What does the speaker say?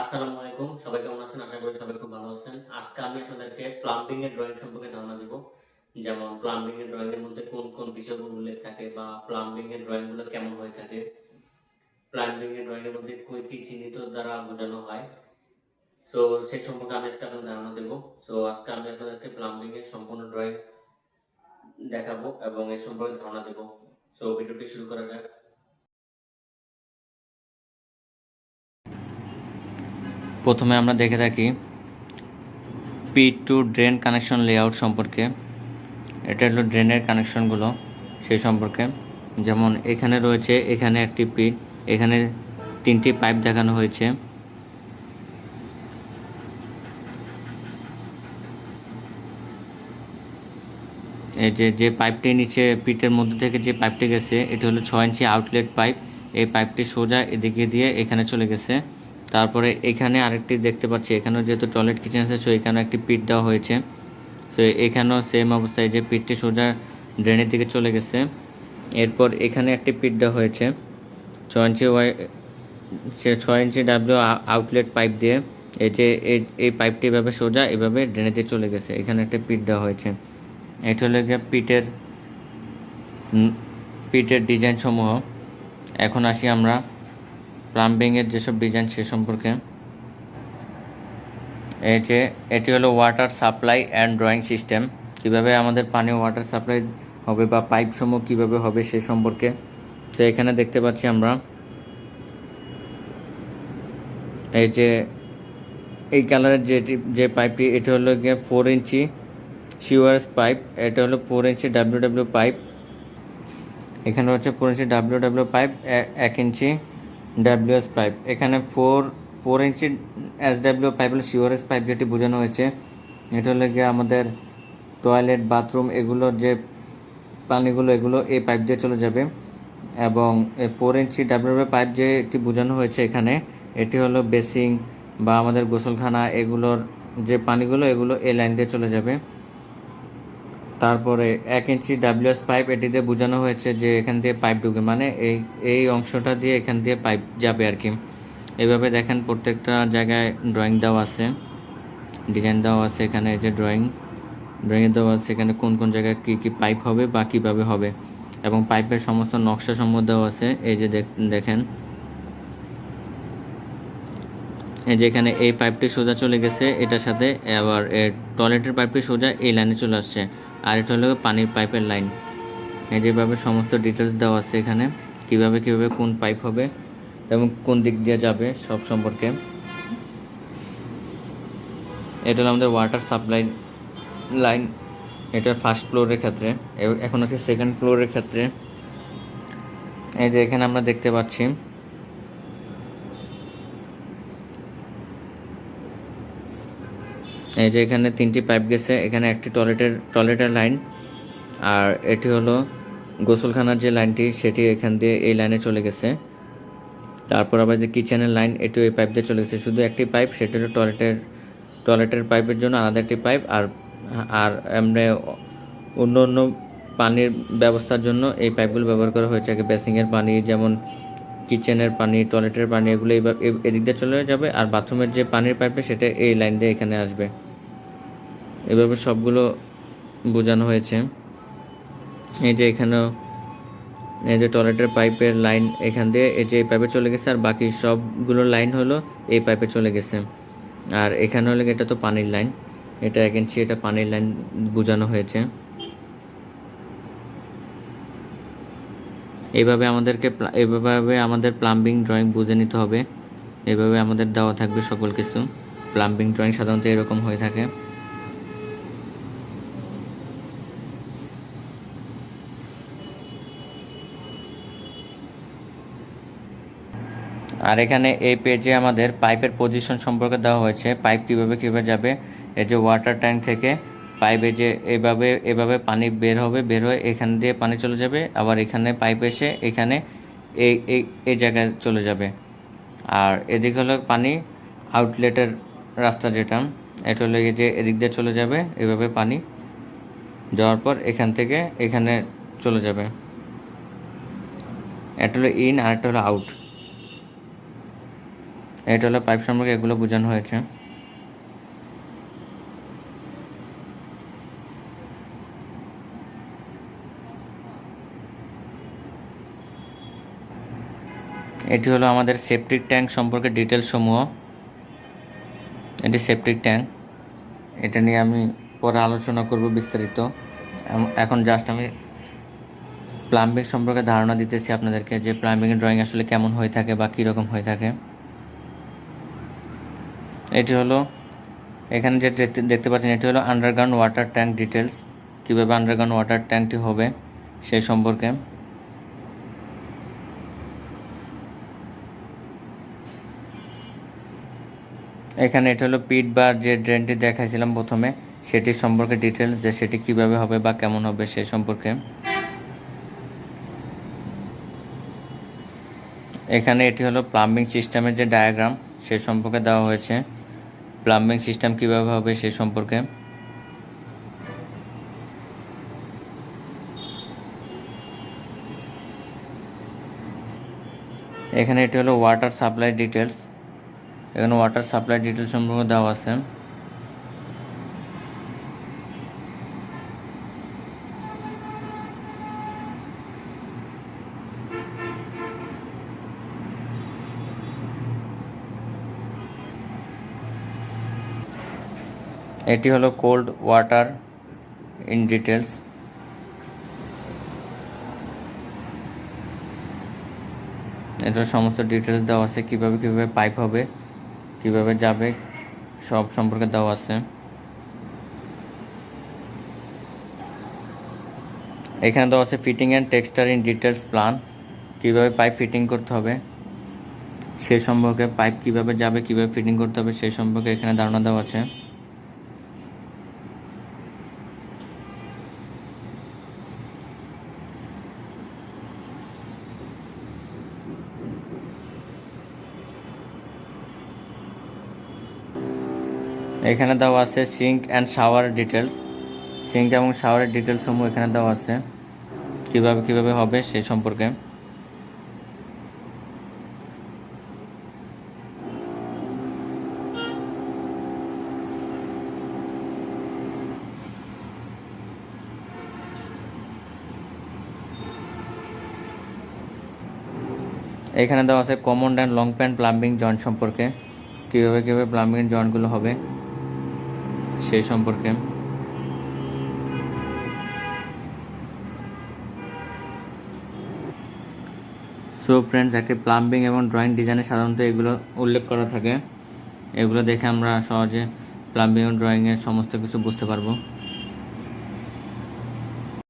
আসসালামু আলাইকুম। সবাই কেমন আছেন? আশা করি সবাই খুব ভালো আছেন। আজকে আমি আপনাদেরকে প্লাম্বিং এর ড্রয়িং সম্পর্কে ধারণা দেব। যেমন প্লাম্বিং এর ড্রয়িং এর মধ্যে কোন কোন বিষয়গুলো উল্লেখ থাকে বা প্লাম্বিং এর ড্রয়িংগুলো কেমন হয়ে থাকে? প্লাম্বিং এর ড্রয়িং এর মধ্যে কই কি চিহ্নিত দ্বারা বোঝানো হয়? তো সেই সম্পর্কে আমি আজকে আপনাদের ধারণা দেব। তো আজকে আমি আপনাদেরকে প্লাম্বিং এর সম্পূর্ণ ড্রয়িং দেখাবো এবং এর সম্পর্কে ধারণা দেব। তো ভিডিওটি শুরু করা যাক। প্রথমে আমরা দেখে থাকি P two drain connection layout সম্পর্কে। এটা হলো ড্রেনের কানেকশনগুলো সেই সম্পর্কে। যেমন এখানে রয়েছে, এখানে একটি পিট এখানে তিনটি পাইপ দেখানো হয়েছে। এই যে যে পাইপটি নিচে পিটের মধ্যে থেকে যে পাইপটি গেছে, এটি হলো ছয় ইঞ্চি আউটলেট পাইপ এই পাইপটি সোজা এদিকে দিয়ে এখানে চলে গেছে। তারপরে এখানে আরেকটি দেখতে পাচ্ছি, এখানেও যেহেতু টয়লেট কিচেন আছে সো এখানেও একটি পিট দেওয়া হয়েছে। সো এখানেও সেম অবস্থায় যে পিটটি সোজা ড্রেনের দিকে চলে গেছে, এরপর এখানে একটি পিট দেওয়া হয়েছে। ছয় ইঞ্চি ওয়াই সে ছয় ইঞ্চি ডাব্লিউ আউটলেট পাইপ দিয়ে, এই যে এই- পাইপটি এভাবে সোজা এভাবে ড্রেনেতে চলে গেছে, এখানে একটা পিট দেওয়া হয়েছে। এটা হলো গিয়ে পিটের পিটের ডিজাইন সমূহ। এখন আসি আমরা প্লাম্বিংয়ের যেসব ডিজাইন সে সম্পর্কে। এই যে, এটি হলো water supply and drawing system কীভাবে আমাদের পানি ওয়াটার সাপ্লাই হবে বা পাইপ সমূহ কীভাবে হবে সে সম্পর্কে। তো এখানে দেখতে পাচ্ছি আমরা। এই যে, এই কালারের যে যে পাইপটি এটা হলো গিয়ে ফোর ইঞ্চি সিওয়ার্স পাইপ এটা হলো four inch W W pipe এখানে হচ্ছে four inch W W pipe এক ইঞ্চি ডাব্লিউএস পাইপ এখানে four four inch S W pipe হলো সিওরেস পাইপ যেটি বোঝানো হয়েছে। এটা হলো গিয়ে আমাদের টয়লেট বাথরুম এগুলোর যে পানিগুলো, এগুলো এই পাইপ দিয়ে চলে যাবে। এবং ফোর ইঞ্চি ডাব্লিউ পাইপ যে এটি বোঝানো হয়েছে এখানে, এটি হলো বেসিং বা আমাদের গোসলখানা, এগুলোর যে পানিগুলো, এগুলো এই লাইন দিয়ে চলে যাবে। তারপরে এক ইঞ্চি ডাব্লিউএস পাইপ এটিতে বোঝানো হয়েছে যে এখান দিয়ে পাইপ ঢুকে মানে এই এই অংশটা দিয়ে এখান দিয়ে পাইপ যাবে আর কি। এভাবে দেখেন প্রত্যেকটা জায়গায় ড্রয়িং দেওয়া আছে। ডিজাইন দেওয়া আছে এখানে যে ড্রয়িং ড্রয়িংয়ে দেওয়া আছে এখানে কোন কোন জায়গায় কী কী পাইপ হবে বা কীভাবে হবে। এবং পাইপের সমস্ত নকশা দেওয়া আছে, এই যে দেখ- দেখেন। এই যে এখানে এই পাইপটি সোজা চলে গেছে, এটার সাথে আবার টয়লেটের পাইপটি সোজা এই লাইনে চলে আসছে। আর এটা হলো পানির পাইপের লাইন। এই যেভাবে সমস্ত ডিটেলস দেওয়া আছে এখানে, কীভাবে কীভাবে কোন পাইপ হবে এবং কোন দিক দিয়ে যাবে সব সম্পর্কে। এটা হলো আমাদের ওয়াটার সাপ্লাই লাইন এটা ফার্স্ট ফ্লোরের ক্ষেত্রে এখন আছে সেকেন্ড ফ্লোরের ক্ষেত্রে। এই যে এখানে আমরা দেখতে পাচ্ছি এই যে এখানে তিনটি পাইপ গেছে, এখানে একটি টয়লেটের টয়লেটের লাইন, আর এটি হলো গোসলখানার যে লাইনটি, সেটি এখান দিয়ে এই লাইনে চলে গেছে। তারপর আবার যে কিচেনের লাইন, এটিও এই পাইপ দিয়ে চলে গেছে। শুধু একটি পাইপ, সেটি হলো টয়লেটের টয়লেটের পাইপের জন্য আলাদা একটি পাইপ, আর আর এমনি অন্য অন্য পানির ব্যবস্থার জন্য এই পাইপগুলো ব্যবহার করা হয়েছে। আগে বেসিংয়ের পানি, যেমন কিচেনের পানি, টয়লেটের পানি, এগুলো এদিক দিয়ে চলে যাবে, আর বাথরুমের যে পানির পাইপে সেটা এই লাইন দিয়ে এখানে আসবে। এভাবে সবগুলো বোঝানো হয়েছে। এই যে এখানেও, এই যে টয়লেটের পাইপের লাইন এখান দিয়ে, এই যে এই পাইপে চলে গেছে, আর বাকি সবগুলো লাইন হলো এই পাইপে চলে গেছে। আর এখানে হলে এটা তো পানির লাইন, এটা এক ইঞ্চি এটা পানির লাইন বোঝানো হয়েছে। এইভাবে আমাদেরকে এইভাবে আমাদের প্লাম্বিং ড্রয়িং বুঝে নিতে হবে। এইভাবে আমাদের দেওয়া থাকবে সকল কিছু। প্লাম্বিং ড্রয়িং সাধারণত এরকম হয়ে থাকে। আর এখানে এই পেজে আমাদের পাইপের পজিশন সম্পর্কে দেওয়া হয়েছে। পাইপ কীভাবে কীভাবে যাবে? এই যে ওয়াটার ট্যাঙ্ক থেকে পাইপে যে এভাবে এভাবে পানি বের হবে, বের হয়ে এখান দিয়ে পানি চলে যাবে। আবার এখানে পাইপ এসে এখানে এই এই এই জায়গায় চলে যাবে। আর এদিক হলো পানি আউটলেটের রাস্তা যেটা। এটা হলো যে এদিক দিয়ে চলে যাবে, এভাবে পানি যাওয়ার পর এখান থেকে এখানে চলে যাবে। এটা হলো ইন আর একটা হলো আউট এটা হলো পাইপ সম্পর্কে এগুলো বোঝানো হয়েছে। এটি হলো আমাদের সেপটিক ট্যাঙ্ক সম্পর্কে ডিটেলস সমূহ। এটি সেপটিক ট্যাঙ্ক এটা নিয়ে আমি পরে আলোচনা করব বিস্তারিত। এখন জাস্ট আমি প্লাম্বিং সম্পর্কে ধারণা দিতেছি আপনাদেরকে যে প্লাম্বিংয়ের ড্রয়িং আসলে কেমন হয়ে থাকে বা কীরকম হয়ে থাকে। এটি হলো, এখানে যে দেখতে পাচ্ছেন, এটি হলো আন্ডারগ্রাউন্ড ওয়াটার ট্যাঙ্ক ডিটেলস কীভাবে আন্ডারগ্রাউন্ড ওয়াটার ট্যাঙ্কটি হবে সেই সম্পর্কে। এখানে এটা হলো পিট বা যে ড্রেনটি দেখাইছিলাম প্রথমে, সেটি সম্পর্কে ডিটেলস যে সেটি কীভাবে হবে বা কেমন হবে সে সম্পর্কে। এখানে এটি হলো প্লাম্বিং সিস্টেমের যে ডায়াগ্রাম সে সম্পর্কে দেওয়া হয়েছে। প্লাম্বিং সিস্টেম কীভাবে হবে সে সম্পর্কে? এখানে এটি হলো ওয়াটার সাপ্লাই ডিটেলস এখানে ওয়াটার সাপ্লাই ডিটেলস সম্পর্কে দেওয়া আছে। এটি হলো কোল্ড ওয়াটার ইন ডিটেলস এটা সমস্ত ডিটেলস দেওয়া আছে, কীভাবে কীভাবে পাইপ হবে, কীভাবে যাবে, সব সম্পর্কে দেওয়া আছে। এখানে দেওয়া আছে fitting and texture in details plan কীভাবে পাইপ ফিটিং করতে হবে, সে সম্পর্কে পাইপ কীভাবে যাবে, কীভাবে ফিটিং করতে হবে সেই সম্পর্কে এখানে ধারণা দেওয়া আছে। এখানে দেওয়া আছে sink and shower details sink এবং শাওয়ারের ডিটেলস সমূহ এখানে দেওয়া আছে। কীভাবে কীভাবে হবে সে সম্পর্কে। এখানে দেওয়া আছে common and long pant plumbing joint সম্পর্কে। কীভাবে কীভাবে প্লাম্বিং জয়েন্টগুলো হবে। সেই সম্পর্কে। সো ফ্রেন্ডস একটি প্লাম্বিং এবং ড্রয়িং ডিজাইনে সাধারণত এগুলো উল্লেখ করা থাকে। এগুলো দেখে আমরা সহজে প্লাম্বিং এবং ড্রয়িংয়ের সমস্ত কিছু বুঝতে পারব।